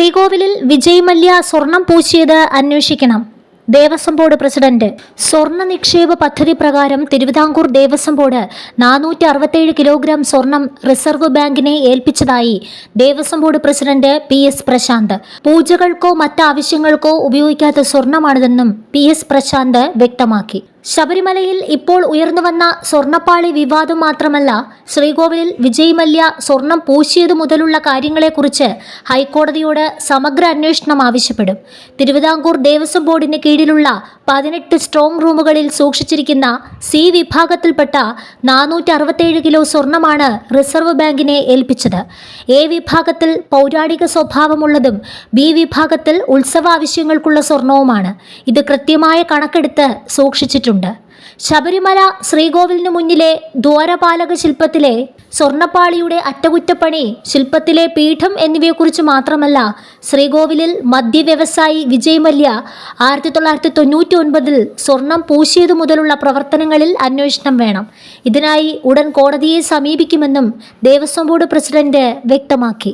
ശ്രീകോവിലിൽ വിജയ് മല്യ സ്വർണം പൂശിയത് അന്വേഷിക്കണം. Devaswom board president. സ്വർണ നിക്ഷേപ പദ്ധതി പ്രകാരം തിരുവിതാംകൂർ ദേവസ്വം ബോർഡ് നാനൂറ്റി അറുപത്തേഴ് കിലോഗ്രാം സ്വർണം റിസർവ് ബാങ്കിനെ ഏൽപ്പിച്ചതായി Devaswom board president P S Prashanth. പൂജകൾക്കോ മറ്റാവശ്യങ്ങൾക്കോ ഉപയോഗിക്കാത്ത സ്വർണമാണിതെന്നും പി എസ് പ്രശാന്ത് വ്യക്തമാക്കി. ശബരിമലയിൽ ഇപ്പോൾ ഉയർന്നുവന്ന സ്വർണപ്പാളി വിവാദം മാത്രമല്ല ശ്രീകോവിലിൽ വിജയ് മല്യ സ്വർണം പൂശിയതു മുതലുള്ള കാര്യങ്ങളെക്കുറിച്ച് ഹൈക്കോടതിയോട് സമഗ്ര അന്വേഷണം ആവശ്യപ്പെടും. തിരുവിതാംകൂർ ദേവസ്വം ബോർഡിന് കീഴിലുള്ള പതിനെട്ട് സ്ട്രോങ് റൂമുകളിൽ സൂക്ഷിച്ചിരിക്കുന്ന സി വിഭാഗത്തിൽപ്പെട്ട നാനൂറ്റി അറുപത്തേഴ് കിലോ സ്വർണമാണ് റിസർവ് ബാങ്കിനെ ഏൽപ്പിച്ചത്. എ വിഭാഗത്തിൽ പൗരാണിക സ്വഭാവമുള്ളതും ബി വിഭാഗത്തിൽ ഉത്സവ ആവശ്യങ്ങൾക്കുള്ള സ്വർണവുമാണ്. ഇത് കൃത്യമായ കണക്കെടുത്ത് സൂക്ഷിച്ചിട്ടുണ്ട്. ശബരിമല ശ്രീകോവിലിന് മുന്നിലെ ദ്വാരപാലക ശില്പത്തിലെ സ്വർണപ്പാളിയുടെ അറ്റകുറ്റപ്പണി ശില്പത്തിലെ പീഠം എന്നിവയെക്കുറിച്ച് മാത്രമല്ല ശ്രീകോവിലിൽ മദ്യവ്യവസായി വിജയ് മല്യ ആയിരത്തി തൊള്ളായിരത്തി തൊണ്ണൂറ്റി ഒൻപതിൽ സ്വർണം പൂശിയതു മുതലുള്ള പ്രവർത്തനങ്ങളിൽ അന്വേഷണം വേണം. ഇതിനായി ഉടൻ കോടതിയെ സമീപിക്കുമെന്നും ദേവസ്വം ബോർഡ് പ്രസിഡന്റ് വ്യക്തമാക്കി.